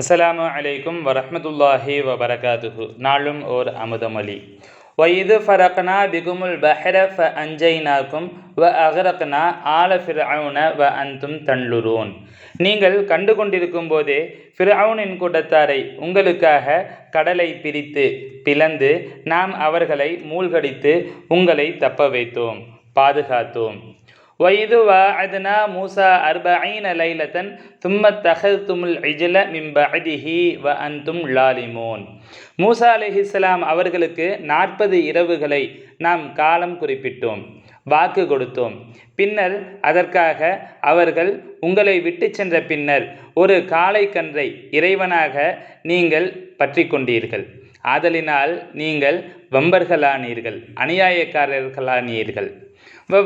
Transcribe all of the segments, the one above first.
அஸ்ஸலாமு அலைக்கும் வரமத்துல்லாஹி வபரகாதுஹு நாளும் ஓர் அமுதமொழி. வயது ஃபரக்னா பிகுமுல் பஹர ஃப அஞ்சைனாக்கும் வ அகரக்னா ஆல ஃபிர்அவுன வ அந்தும் தன்லுரூன் நீங்கள் கண்டு கொண்டிருக்கும் போதே ஃபிர்அவுனின் கூட்டத்தாரை உங்களுக்காக கடலை பிரித்து பிளந்து நாம் அவர்களை மூழ்கடித்து உங்களை தப்ப வைத்தோம் பாதுகாத்தோம். வைது வா அதுனா மூசா அர்பஐன லைலத்தன் தும்ம தஹதுமுல் இஜ்ல மிம்பஅதிஹி வ அந்தும் லாலிமோன் மூசா அலிஹிஸ்லாம் அவர்களுக்கு நாற்பது இரவுகளை நாம் காலம் குறிப்பிட்டோம் வாக்கு கொடுத்தோம். பின்னர் அதற்காக அவர்கள் உங்களை விட்டு சென்ற பின்னர் ஒரு காளை கன்றை இறைவனாக நீங்கள் பற்றி கொண்டீர்கள். ஆதலினால் நீங்கள் வம்பர்களானீர்கள் அநியாயக்காரர்களானீர்கள்.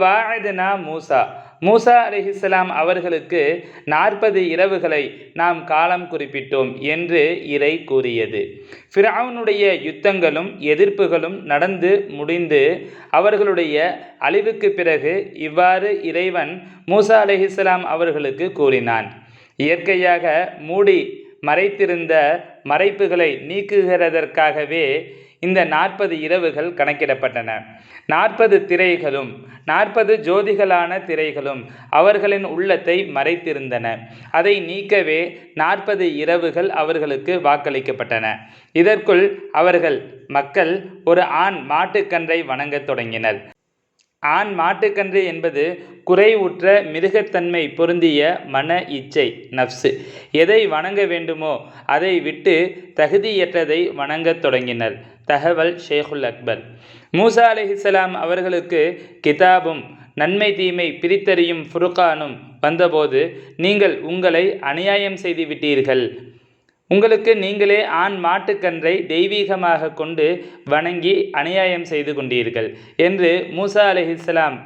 வாழதுனா மூசா. மூசா அலிஹிஸ்லாம் அவர்களுக்கு நாற்பது இரவுகளை நாம் காலம் குறிப்பிட்டோம் என்று இறை கூறியது. ஃபிரவுனுடைய யுத்தங்களும் எதிர்ப்புகளும் நடந்து முடிந்து அவர்களுடைய அழிவுக்கு பிறகு இவ்வாறு இறைவன் மூசா அலிஹிஸ்லாம் அவர்களுக்கு கூறினான். இயற்கையாக மூடி மறைத்திருந்த மறைப்புகளை நீக்குகிறதற்காகவே இந்த நாற்பது இரவுகள் கணக்கிடப்பட்டன. நாற்பது திரைகளும் நாற்பது ஜோதிகளான திரைகளும் அவர்களின் உள்ளத்தை மறைத்திருந்தன. அதை நீக்கவே நாற்பது இரவுகள் அவர்களுக்கு வாக்களிக்கப்பட்டன. இதற்குள் அவர்கள் மக்கள் ஒரு ஆண் மாட்டுக்கன்றை வணங்கத் தொடங்கினர். ஆண் மாட்டுக்கன்று என்பது குறைவுற்ற மிருகத்தன்மை பொருந்திய மன இச்சை நப்சு. எதை வணங்க வேண்டுமோ அதை விட்டு தகுதியற்றதை வணங்கத் தொடங்கினர். தகவல் ஷேகுல் அக்பர். மூசா அலிஹிஸ்லாம் அவர்களுக்கு கிதாபும் நன்மை தீமை பிரித்தறியும் ஃபுருக்கானும் வந்தபோது நீங்கள் உங்களை அநியாயம் செய்து விட்டீர்கள். உங்களுக்கு நீங்களே ஆண் மாட்டுக்கன்றை தெய்வீகமாக கொண்டு வணங்கி அநியாயம் செய்து கொண்டீர்கள் என்று மூசா அலிஹிஸ்லாம்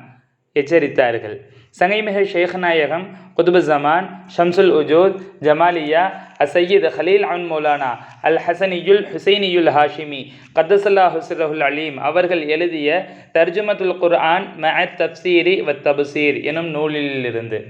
எச்சரித்தார்கள். சங்கைமிக ஷேக்நாயகம் குதுபு ஜமான் ஷம்சுல் உஜூத் ஜமாலியா அசையீத் ஹலீல் அன் மௌலானா அல் ஹசனியுல் ஹுசைனியுல் ஹாஷிமி கத்தசல்லா ஹுஸ்ரஹுல் அலீம் அவர்கள் எழுதிய தர்ஜுமத்துல் குர்ஆன் மஹத் தப்சீரி வ தபுசீர் எனும் நூலிலிருந்து.